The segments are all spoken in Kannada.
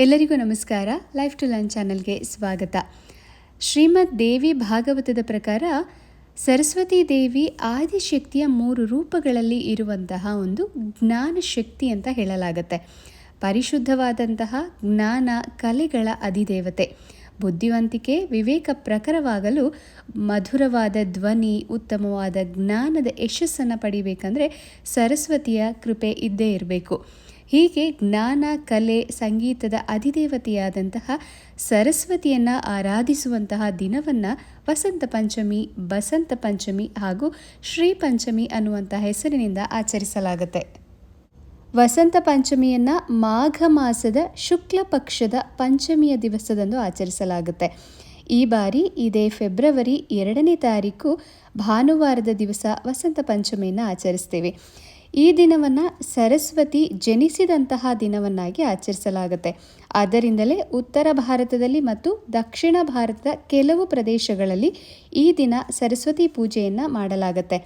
ಎಲ್ಲರಿಗೂ ನಮಸ್ಕಾರ. ಲೈಫ್ ಟು ಲರ್ನ್ ಚಾನಲ್ಗೆ ಸ್ವಾಗತ. ಶ್ರೀಮದ್ ದೇವಿ ಭಾಗವತದ ಪ್ರಕಾರ ಸರಸ್ವತಿ ದೇವಿ ಆದಿಶಕ್ತಿಯ ಮೂರು ರೂಪಗಳಲ್ಲಿ ಇರುವಂತಹ ಒಂದು ಜ್ಞಾನ ಶಕ್ತಿ ಅಂತ ಹೇಳಲಾಗತ್ತೆ. ಪರಿಶುದ್ಧವಾದಂತಹ ಜ್ಞಾನ ಕಲೆಗಳ ಅಧಿದೇವತೆ. ಬುದ್ಧಿವಂತಿಕೆ, ವಿವೇಕ ಪ್ರಖರವಾಗಲು ಮಧುರವಾದ ಧ್ವನಿ, ಉತ್ತಮವಾದ ಜ್ಞಾನದ ಯಶಸ್ಸನ್ನು ಪಡಿಬೇಕಂದ್ರೆ ಸರಸ್ವತಿಯ ಕೃಪೆ ಇದ್ದೇ ಇರಬೇಕು. ಹೀಗೆ ಜ್ಞಾನ, ಕಲೆ, ಸಂಗೀತದ ಅಧಿದೇವತೆಯಾದಂತಹ ಸರಸ್ವತಿಯನ್ನು ಆರಾಧಿಸುವಂತಹ ದಿನವನ್ನು ವಸಂತ ಪಂಚಮಿ, ಬಸಂತ ಪಂಚಮಿ ಹಾಗೂ ಶ್ರೀ ಪಂಚಮಿ ಅನ್ನುವಂಥ ಹೆಸರಿನಿಂದ ಆಚರಿಸಲಾಗುತ್ತೆ. ವಸಂತ ಪಂಚಮಿಯನ್ನು ಮಾಘ ಮಾಸದ ಶುಕ್ಲ ಪಕ್ಷದ ಪಂಚಮಿಯ ದಿವಸದಂದು ಆಚರಿಸಲಾಗುತ್ತೆ. ಈ ಬಾರಿ ಇದೇ ಫೆಬ್ರವರಿ ಎರಡನೇ ತಾರೀಕು ಭಾನುವಾರದ ದಿವಸ ವಸಂತ ಪಂಚಮಿಯನ್ನು ಆಚರಿಸ್ತೇವೆ. ಈ ದಿನವನ್ನು ಸರಸ್ವತಿ ಜನಿಸಿದಂತಹ ದಿನವನ್ನಾಗಿ ಆಚರಿಸಲಾಗುತ್ತೆ. ಆದ್ದರಿಂದಲೇ ಉತ್ತರ ಭಾರತದಲ್ಲಿ ಮತ್ತು ದಕ್ಷಿಣ ಭಾರತದ ಕೆಲವು ಪ್ರದೇಶಗಳಲ್ಲಿ ಈ ದಿನ ಸರಸ್ವತಿ ಪೂಜೆಯನ್ನು ಮಾಡಲಾಗುತ್ತೆ.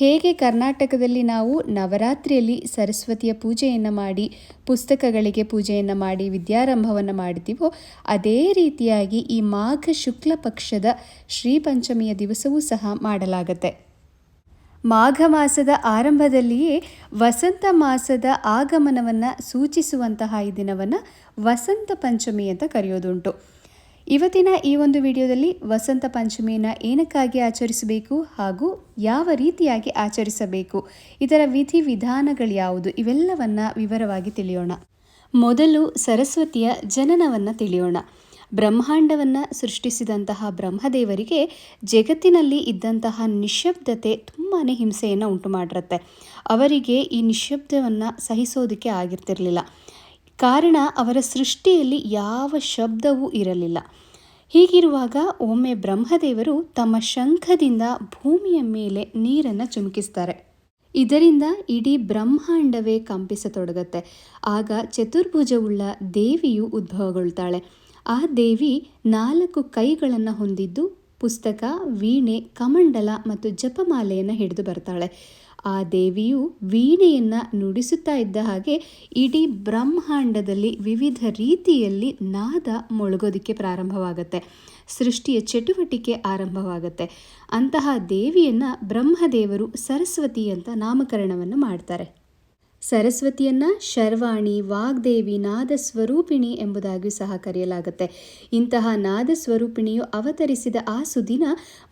ಹೇಗೆ ಕರ್ನಾಟಕದಲ್ಲಿ ನಾವು ನವರಾತ್ರಿಯಲ್ಲಿ ಸರಸ್ವತಿಯ ಪೂಜೆಯನ್ನು ಮಾಡಿ, ಪುಸ್ತಕಗಳಿಗೆ ಪೂಜೆಯನ್ನು ಮಾಡಿ, ವಿದ್ಯಾರಂಭವನ್ನು ಮಾಡ್ತೀವೋ ಅದೇ ರೀತಿಯಾಗಿ ಈ ಮಾಘ ಶುಕ್ಲ ಪಕ್ಷದ ಶ್ರೀ ಪಂಚಮಿಯ ದಿವಸವೂ ಸಹ ಮಾಡಲಾಗುತ್ತೆ. ಮಾಘ ಮಾಸದ ಆರಂಭದಲ್ಲಿಯೇ ವಸಂತ ಮಾಸದ ಆಗಮನವನ್ನು ಸೂಚಿಸುವಂತಹ ಈ ದಿನವನ್ನು ವಸಂತ ಪಂಚಮಿ ಅಂತ ಕರೆಯೋದುಂಟು. ಇವತ್ತಿನ ಈ ಒಂದು ವಿಡಿಯೋದಲ್ಲಿ ವಸಂತ ಪಂಚಮಿಯನ್ನು ಏನಕ್ಕಾಗಿ ಆಚರಿಸಬೇಕು ಹಾಗೂ ಯಾವ ರೀತಿಯಾಗಿ ಆಚರಿಸಬೇಕು, ಇದರ ವಿಧಿ ವಿಧಾನಗಳು ಯಾವುದು, ಇವೆಲ್ಲವನ್ನು ವಿವರವಾಗಿ ತಿಳಿಯೋಣ. ಮೊದಲು ಸರಸ್ವತಿಯ ಜನನವನ್ನು ತಿಳಿಯೋಣ. ಬ್ರಹ್ಮಾಂಡವನ್ನು ಸೃಷ್ಟಿಸಿದಂತಹ ಬ್ರಹ್ಮದೇವರಿಗೆ ಜಗತ್ತಿನಲ್ಲಿ ಇದ್ದಂತಹ ನಿಶಬ್ದತೆ ತುಂಬಾ ಹಿಂಸೆಯನ್ನು ಉಂಟು ಮಾಡಿರುತ್ತೆ. ಅವರಿಗೆ ಈ ನಿಶಬ್ದವನ್ನು ಸಹಿಸೋದಕ್ಕೆ ಆಗಿರ್ತಿರಲಿಲ್ಲ. ಕಾರಣ ಅವರ ಸೃಷ್ಟಿಯಲ್ಲಿ ಯಾವ ಶಬ್ದವೂ ಇರಲಿಲ್ಲ. ಹೀಗಿರುವಾಗ ಒಮ್ಮೆ ಬ್ರಹ್ಮದೇವರು ತಮ್ಮ ಶಂಖದಿಂದ ಭೂಮಿಯ ಮೇಲೆ ನೀರನ್ನು ಚುಮುಕಿಸ್ತಾರೆ. ಇದರಿಂದ ಇಡೀ ಬ್ರಹ್ಮಾಂಡವೇ ಕಂಪಿಸತೊಡಗತ್ತೆ. ಆಗ ಚತುರ್ಭುಜವುಳ್ಳ ದೇವಿಯು ಉದ್ಭವಗೊಳ್ತಾಳೆ. ಆ ದೇವಿ ನಾಲ್ಕು ಕೈಗಳನ್ನು ಹೊಂದಿದ್ದು ಪುಸ್ತಕ, ವೀಣೆ, ಕಮಂಡಲ ಮತ್ತು ಜಪಮಾಲೆಯನ್ನು ಹಿಡಿದು ಬರ್ತಾಳೆ. ಆ ದೇವಿಯು ವೀಣೆಯನ್ನು ನುಡಿಸುತ್ತಾ ಇದ್ದ ಹಾಗೆ ಇಡೀ ಬ್ರಹ್ಮಾಂಡದಲ್ಲಿ ವಿವಿಧ ರೀತಿಯಲ್ಲಿ ನಾದ ಮೊಳಗೋದಕ್ಕೆ ಪ್ರಾರಂಭವಾಗುತ್ತೆ. ಸೃಷ್ಟಿಯ ಚಟುವಟಿಕೆ ಆರಂಭವಾಗುತ್ತೆ. ಅಂತಹ ದೇವಿಯನ್ನು ಬ್ರಹ್ಮದೇವರು ಸರಸ್ವತಿ ಅಂತ ನಾಮಕರಣವನ್ನು ಮಾಡ್ತಾರೆ. ಸರಸ್ವತಿಯನ್ನ ಶರ್ವಾಣಿ, ವಾಗ್ದೇವಿ ನಾದ ಸ್ವರೂಪಿಣಿ ಎಂಬುದಾಗಿಯೂ ಸಹ ಕರೆಯಲಾಗುತ್ತೆ. ಇಂತಹ ನಾದ ಸ್ವರೂಪಿಣಿಯು ಅವತರಿಸಿದ ಆ ಸುದಿನ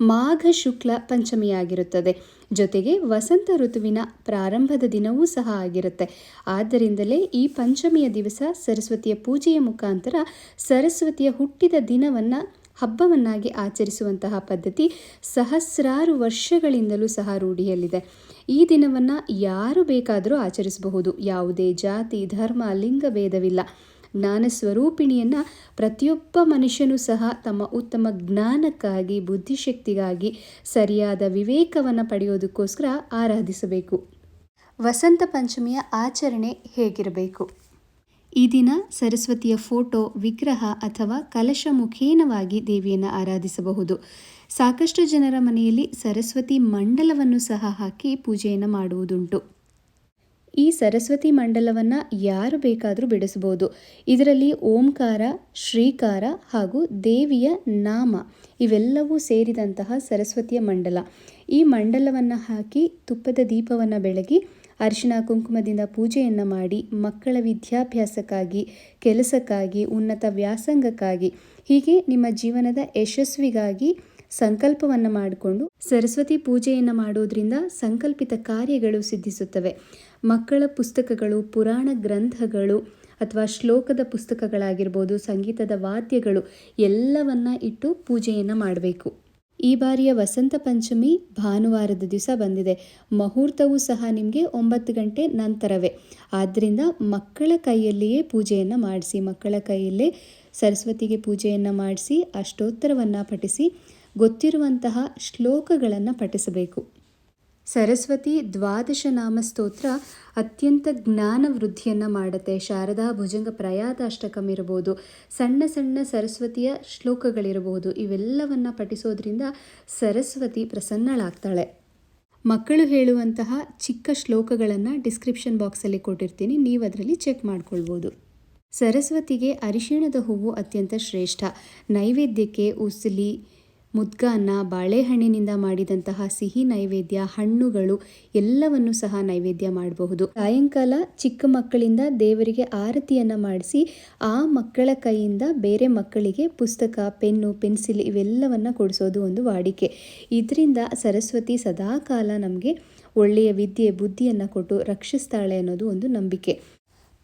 ಮಾಘ ಶುಕ್ಲ ಪಂಚಮಿಯಾಗಿರುತ್ತದೆ. ಜೊತೆಗೆ ವಸಂತ ಋತುವಿನ ಪ್ರಾರಂಭದ ದಿನವೂ ಸಹ ಆಗಿರುತ್ತೆ. ಆದ್ದರಿಂದಲೇ ಈ ಪಂಚಮಿಯ ದಿವಸ ಸರಸ್ವತಿಯ ಪೂಜೆಯ ಮುಖಾಂತರ ಸರಸ್ವತಿಯ ಹುಟ್ಟಿದ ದಿನವನ್ನು ಹಬ್ಬವನ್ನಾಗಿ ಆಚರಿಸುವಂತಹ ಪದ್ಧತಿ ಸಹಸ್ರಾರು ವರ್ಷಗಳಿಂದಲೂ ಸಹ ರೂಢಿಯಲ್ಲಿದೆ. ಈ ದಿನವನ್ನು ಯಾರು ಬೇಕಾದರೂ ಆಚರಿಸಬಹುದು. ಯಾವುದೇ ಜಾತಿ, ಧರ್ಮ, ಲಿಂಗ ಭೇದವಿಲ್ಲ. ಜ್ಞಾನ ಸ್ವರೂಪಿಣಿಯನ್ನು ಪ್ರತಿಯೊಬ್ಬ ಮನುಷ್ಯನೂ ಸಹ ತಮ್ಮ ಉತ್ತಮ ಜ್ಞಾನಕ್ಕಾಗಿ, ಬುದ್ಧಿಶಕ್ತಿಗಾಗಿ ಸರಿಯಾದ ವಿವೇಕವನ್ನು ಪಡೆಯೋದಕ್ಕೋಸ್ಕರ ಆರಾಧಿಸಬೇಕು. ವಸಂತ ಪಂಚಮಿಯ ಆಚರಣೆ ಹೇಗಿರಬೇಕು? ಈ ದಿನ ಸರಸ್ವತಿಯ ಫೋಟೋ ವಿಗ್ರಹ ಅಥವಾ ಕಲಶ ಮುಖೇನವಾಗಿ ದೇವಿಯನ್ನು ಆರಾಧಿಸಬಹುದು. ಸಾಕಷ್ಟು ಜನರ ಮನೆಯಲ್ಲಿ ಸರಸ್ವತಿ ಮಂಡಲವನ್ನು ಸಹ ಹಾಕಿ ಪೂಜೆಯನ್ನು ಮಾಡುವುದುಂಟು. ಈ ಸರಸ್ವತಿ ಮಂಡಲವನ್ನು ಯಾರು ಬೇಕಾದರೂ ಬಿಡಿಸಬಹುದು. ಇದರಲ್ಲಿ ಓಂಕಾರ, ಶ್ರೀಕಾರ ಹಾಗೂ ದೇವಿಯ ನಾಮ ಇವೆಲ್ಲವೂ ಸೇರಿದಂತಹ ಸರಸ್ವತಿಯ ಮಂಡಲ. ಈ ಮಂಡಲವನ್ನು ಹಾಕಿ ತುಪ್ಪದ ದೀಪವನ್ನು ಬೆಳಗಿ ಅರಿಶಿನ ಕುಂಕುಮದಿಂದ ಪೂಜೆಯನ್ನು ಮಾಡಿ ಮಕ್ಕಳ ವಿದ್ಯಾಭ್ಯಾಸಕ್ಕಾಗಿ, ಕೆಲಸಕ್ಕಾಗಿ, ಉನ್ನತ ವ್ಯಾಸಂಗಕ್ಕಾಗಿ, ಹೀಗೆ ನಿಮ್ಮ ಜೀವನದ ಯಶಸ್ವಿಗಾಗಿ ಸಂಕಲ್ಪವನ್ನು ಮಾಡಿಕೊಂಡು ಸರಸ್ವತಿ ಪೂಜೆಯನ್ನು ಮಾಡೋದರಿಂದ ಸಂಕಲ್ಪಿತ ಕಾರ್ಯಗಳು ಸಿದ್ಧಿಸುತ್ತವೆ. ಮಕ್ಕಳ ಪುಸ್ತಕಗಳು, ಪುರಾಣ ಗ್ರಂಥಗಳು ಅಥವಾ ಶ್ಲೋಕದ ಪುಸ್ತಕಗಳಾಗಿರ್ಬೋದು, ಸಂಗೀತದ ವಾದ್ಯಗಳು ಎಲ್ಲವನ್ನ ಇಟ್ಟು ಪೂಜೆಯನ್ನು ಮಾಡಬೇಕು. ಈ ಬಾರಿಯ ವಸಂತ ಪಂಚಮಿ ಭಾನುವಾರದ ದಿವಸ ಬಂದಿದೆ. ಮುಹೂರ್ತವೂ ಸಹ ನಿಮಗೆ ಒಂಬತ್ತು ಗಂಟೆ ನಂತರವೇ. ಆದ್ದರಿಂದ ಮಕ್ಕಳ ಕೈಯಲ್ಲಿಯೇ ಪೂಜೆಯನ್ನು ಮಾಡಿಸಿ, ಮಕ್ಕಳ ಕೈಯಲ್ಲೇ ಸರಸ್ವತಿಗೆ ಪೂಜೆಯನ್ನು ಮಾಡಿಸಿ, ಅಷ್ಟೋತ್ತರವನ್ನು ಪಠಿಸಿ, ಗೊತ್ತಿರುವಂತಹ ಶ್ಲೋಕಗಳನ್ನು ಪಠಿಸಬೇಕು. ಸರಸ್ವತಿ ದ್ವಾದಶ ನಾಮ ಸ್ತೋತ್ರ ಅತ್ಯಂತ ಜ್ಞಾನ ವೃದ್ಧಿಯನ್ನು ಮಾಡುತ್ತೆ. ಶಾರದಾ ಭುಜಂಗ ಪ್ರಯಾತಾಷ್ಟಕಂ ಇರಬಹುದು, ಸಣ್ಣ ಸಣ್ಣ ಸರಸ್ವತಿಯ ಶ್ಲೋಕಗಳಿರಬಹುದು. ಇವೆಲ್ಲವನ್ನು ಪಠಿಸೋದ್ರಿಂದ ಸರಸ್ವತಿ ಪ್ರಸನ್ನಳಾಗ್ತಾಳೆ. ಮಕ್ಕಳು ಹೇಳುವಂತಹ ಚಿಕ್ಕ ಶ್ಲೋಕಗಳನ್ನು ಡಿಸ್ಕ್ರಿಪ್ಷನ್ ಬಾಕ್ಸಲ್ಲಿ ಕೊಟ್ಟಿರ್ತೀನಿ. ನೀವು ಅದರಲ್ಲಿ ಚೆಕ್ ಮಾಡ್ಕೊಳ್ಬೋದು. ಸರಸ್ವತಿಗೆ ಅರಿಶಿಣದ ಹೂವು ಅತ್ಯಂತ ಶ್ರೇಷ್ಠ. ನೈವೇದ್ಯಕ್ಕೆ, ಉಸಲಿ ಮುದ್ಗಾನ್ನ ಬಾಳೆಹಣ್ಣಿನಿಂದ ಮಾಡಿದಂತಹ ಸಿಹಿ ನೈವೇದ್ಯ, ಹಣ್ಣುಗಳು ಎಲ್ಲವನ್ನು ಸಹ ನೈವೇದ್ಯ ಮಾಡಬಹುದು. ಸಾಯಂಕಾಲ ಚಿಕ್ಕ ಮಕ್ಕಳಿಂದ ದೇವರಿಗೆ ಆರತಿಯನ್ನು ಮಾಡಿಸಿ, ಆ ಮಕ್ಕಳ ಕೈಯಿಂದ ಬೇರೆ ಮಕ್ಕಳಿಗೆ ಪುಸ್ತಕ, ಪೆನ್ನು, ಪೆನ್ಸಿಲ್ ಇವೆಲ್ಲವನ್ನು ಕೊಡಿಸೋದು ಒಂದು ವಾಡಿಕೆ. ಇದರಿಂದ ಸರಸ್ವತಿ ಸದಾಕಾಲ ನಮಗೆ ಒಳ್ಳೆಯ ವಿದ್ಯೆ, ಬುದ್ಧಿಯನ್ನು ಕೊಟ್ಟು ರಕ್ಷಿಸ್ತಾಳೆ ಅನ್ನೋದು ಒಂದು ನಂಬಿಕೆ.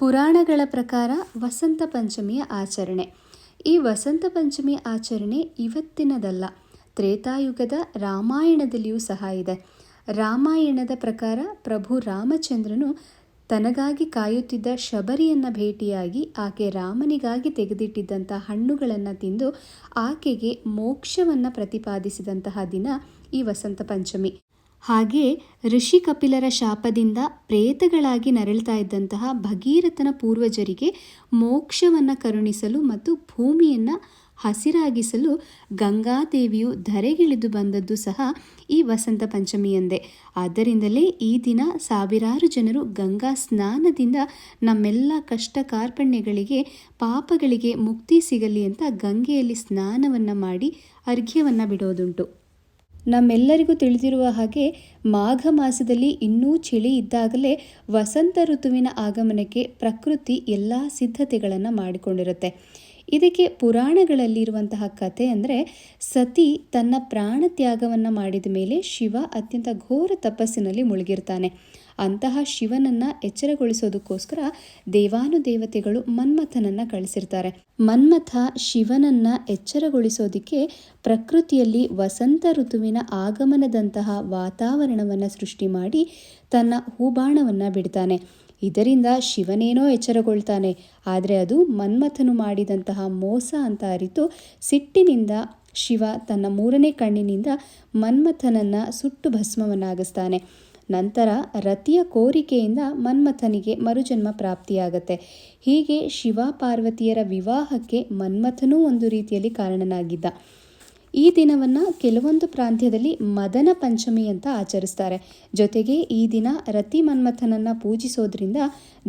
ಪುರಾಣಗಳ ಪ್ರಕಾರ ವಸಂತ ಪಂಚಮಿಯ ಆಚರಣೆ. ಈ ವಸಂತ ಪಂಚಮಿ ಆಚರಣೆ ಇವತ್ತಿನದಲ್ಲ. ತ್ರೇತಾಯುಗದ ರಾಮಾಯಣದಲ್ಲಿಯೂ ಸಹ ಇದೆ. ರಾಮಾಯಣದ ಪ್ರಕಾರ ಪ್ರಭು ರಾಮಚಂದ್ರನು ತನಗಾಗಿ ಕಾಯುತ್ತಿದ್ದ ಶಬರಿಯನ್ನು ಭೇಟಿಯಾಗಿ ಆಕೆ ರಾಮನಿಗಾಗಿ ತೆಗೆದಿಟ್ಟಿದ್ದಂಥ ಹಣ್ಣುಗಳನ್ನು ತಿಂದು ಆಕೆಗೆ ಮೋಕ್ಷವನ್ನು ಪ್ರತಿಪಾದಿಸಿದಂತಹ ದಿನ ಈ ವಸಂತ ಪಂಚಮಿ. ಹಾಗೆ ಋಷಿ ಕಪಿಲರ ಶಾಪದಿಂದ ಪ್ರೇತಗಳಾಗಿ ನರಳ್ತಾ ಇದ್ದಂತಹ ಭಗೀರಥನ ಪೂರ್ವಜರಿಗೆ ಮೋಕ್ಷವನ್ನು ಕರುಣಿಸಲು ಮತ್ತು ಭೂಮಿಯನ್ನು ಹಸಿರಾಗಿಸಲು ಗಂಗಾದೇವಿಯು ಧರೆಗಿಳಿದು ಬಂದದ್ದು ಸಹ ಈ ವಸಂತ ಪಂಚಮಿಯಂದೇ. ಆದ್ದರಿಂದಲೇ ಈ ದಿನ ಸಾವಿರಾರು ಜನರು ಗಂಗಾ ಸ್ನಾನದಿಂದ ನಮ್ಮೆಲ್ಲ ಕಷ್ಟ ಕಾರ್ಪಣ್ಯಗಳಿಗೆ, ಪಾಪಗಳಿಗೆ ಮುಕ್ತಿ ಸಿಗಲಿ ಅಂತ ಗಂಗೆಯಲ್ಲಿ ಸ್ನಾನವನ್ನು ಮಾಡಿ ಅರ್ಘ್ಯವನ್ನು ಬಿಡೋದುಂಟು. ನಮ್ಮೆಲ್ಲರಿಗೂ ತಿಳಿದಿರುವ ಹಾಗೆ ಮಾಘ ಮಾಸದಲ್ಲಿ ಇನ್ನೂ ಚಳಿ ಇದ್ದಾಗಲೇ ವಸಂತ ಋತುವಿನ ಆಗಮನಕ್ಕೆ ಪ್ರಕೃತಿ ಎಲ್ಲ ಸಿದ್ಧತೆಗಳನ್ನು ಮಾಡಿಕೊಂಡಿರುತ್ತೆ. ಇದಕ್ಕೆ ಪುರಾಣಗಳಲ್ಲಿರುವಂತಹ ಕಥೆ ಅಂದರೆ ಸತಿ ತನ್ನ ಪ್ರಾಣ ತ್ಯಾಗವನ್ನು ಮಾಡಿದ ಮೇಲೆ ಶಿವ ಅತ್ಯಂತ ಘೋರ ತಪಸ್ಸಿನಲ್ಲಿ ಮುಳುಗಿರ್ತಾನೆ. ಅಂತಹ ಶಿವನನ್ನು ಎಚ್ಚರಗೊಳಿಸೋದಕ್ಕೋಸ್ಕರ ದೇವಾನುದೇವತೆಗಳು ಮನ್ಮಥನನ್ನು ಕಳಿಸಿರ್ತಾರೆ. ಮನ್ಮಥ ಶಿವನನ್ನು ಎಚ್ಚರಗೊಳಿಸೋದಕ್ಕೆ ಪ್ರಕೃತಿಯಲ್ಲಿ ವಸಂತ ಋತುವಿನ ಆಗಮನದಂತಹ ವಾತಾವರಣವನ್ನು ಸೃಷ್ಟಿ ಮಾಡಿ ತನ್ನ ಹೂಬಾಣವನ್ನು ಬಿಡ್ತಾನೆ. ಇದರಿಂದ ಶಿವನೇನೋ ಎಚ್ಚರಗೊಳ್ತಾನೆ. ಆದರೆ ಅದು ಮನ್ಮಥನು ಮಾಡಿದಂತಹ ಮೋಸ ಅಂತ ಅರಿತು ಸಿಟ್ಟಿನಿಂದ ಶಿವ ತನ್ನ ಮೂರನೇ ಕಣ್ಣಿನಿಂದ ಮನ್ಮಥನನ್ನು ಸುಟ್ಟು ಭಸ್ಮವನ್ನಾಗಿಸ್ತಾನೆ. ನಂತರ ರತಿಯ ಕೋರಿಕೆಯಿಂದ ಮನ್ಮಥನಿಗೆ ಮರುಜನ್ಮ ಪ್ರಾಪ್ತಿಯಾಗತ್ತೆ. ಹೀಗೆ ಶಿವ ಪಾರ್ವತಿಯರ ವಿವಾಹಕ್ಕೆ ಮನ್ಮಥನೂ ಒಂದು ರೀತಿಯಲ್ಲಿ ಕಾರಣನಾಗಿದ್ದ. ಈ ದಿನವನ್ನು ಕೆಲವೊಂದು ಪ್ರಾಂತ್ಯದಲ್ಲಿ ಮದನ ಪಂಚಮಿ ಅಂತ ಆಚರಿಸ್ತಾರೆ. ಜೊತೆಗೆ ಈ ದಿನ ರತಿ ಮನ್ಮಥನನ್ನು ಪೂಜಿಸೋದ್ರಿಂದ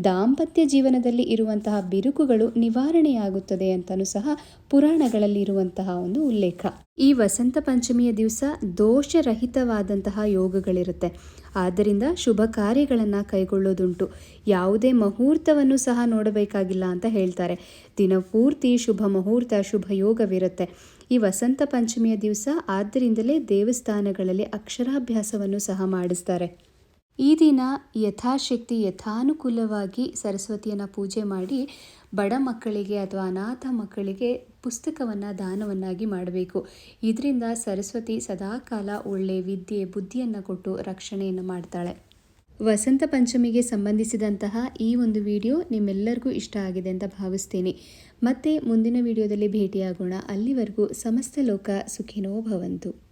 ದಾಂಪತ್ಯ ಜೀವನದಲ್ಲಿ ಇರುವಂತಹ ಬಿರುಕುಗಳು ನಿವಾರಣೆಯಾಗುತ್ತದೆ ಅಂತಲೂ ಸಹ ಪುರಾಣಗಳಲ್ಲಿ ಇರುವಂತಹ ಒಂದು ಉಲ್ಲೇಖ. ಈ ವಸಂತ ಪಂಚಮಿಯ ದಿವಸ ದೋಷರಹಿತವಾದಂತಹ ಯೋಗಗಳಿರುತ್ತೆ. ಆದ್ದರಿಂದ ಶುಭ ಕಾರ್ಯಗಳನ್ನು ಕೈಗೊಳ್ಳೋದುಂಟು. ಯಾವುದೇ ಮುಹೂರ್ತವನ್ನು ಸಹ ನೋಡಬೇಕಾಗಿಲ್ಲ ಅಂತ ಹೇಳ್ತಾರೆ. ದಿನಪೂರ್ತಿ ಶುಭ ಮುಹೂರ್ತ, ಶುಭ ಯೋಗವಿರುತ್ತೆ. ಈ ವಸಂತ ಪಂಚಮಿಯ ದಿವಸ ಆದ್ದರಿಂದಲೇ ದೇವಸ್ಥಾನಗಳಲ್ಲಿ ಅಕ್ಷರಾಭ್ಯಾಸವನ್ನು ಸಹ ಮಾಡಿಸ್ತಾರೆ. ಈ ದಿನ ಯಥಾಶಕ್ತಿ ಯಥಾನುಕೂಲವಾಗಿ ಸರಸ್ವತಿಯನ್ನು ಪೂಜೆ ಮಾಡಿ ಬಡ ಮಕ್ಕಳಿಗೆ ಅಥವಾ ಅನಾಥ ಮಕ್ಕಳಿಗೆ ಪುಸ್ತಕವನ್ನು ದಾನವನ್ನಾಗಿ ಮಾಡಬೇಕು. ಇದರಿಂದ ಸರಸ್ವತಿ ಸದಾಕಾಲ ಒಳ್ಳೆ ವಿದ್ಯೆ, ಬುದ್ಧಿಯನ್ನು ಕೊಟ್ಟು ರಕ್ಷಣೆಯನ್ನು ಮಾಡ್ತಾಳೆ. ವಸಂತ ಪಂಚಮಿಗೆ ಸಂಬಂಧಿಸಿದಂತಹ ಈ ಒಂದು ವಿಡಿಯೋ ನಿಮ್ಮೆಲ್ಲರಿಗೂ ಇಷ್ಟ ಆಗಿದೆ ಅಂತ ಭಾವಿಸ್ತೀನಿ. ಮತ್ತೆ ಮುಂದಿನ ವಿಡಿಯೋದಲ್ಲಿ ಭೇಟಿಯಾಗೋಣ. ಅಲ್ಲಿವರೆಗೂ ಸಮಸ್ತ ಲೋಕ ಸುಖಿನೋ ಭವಂತು.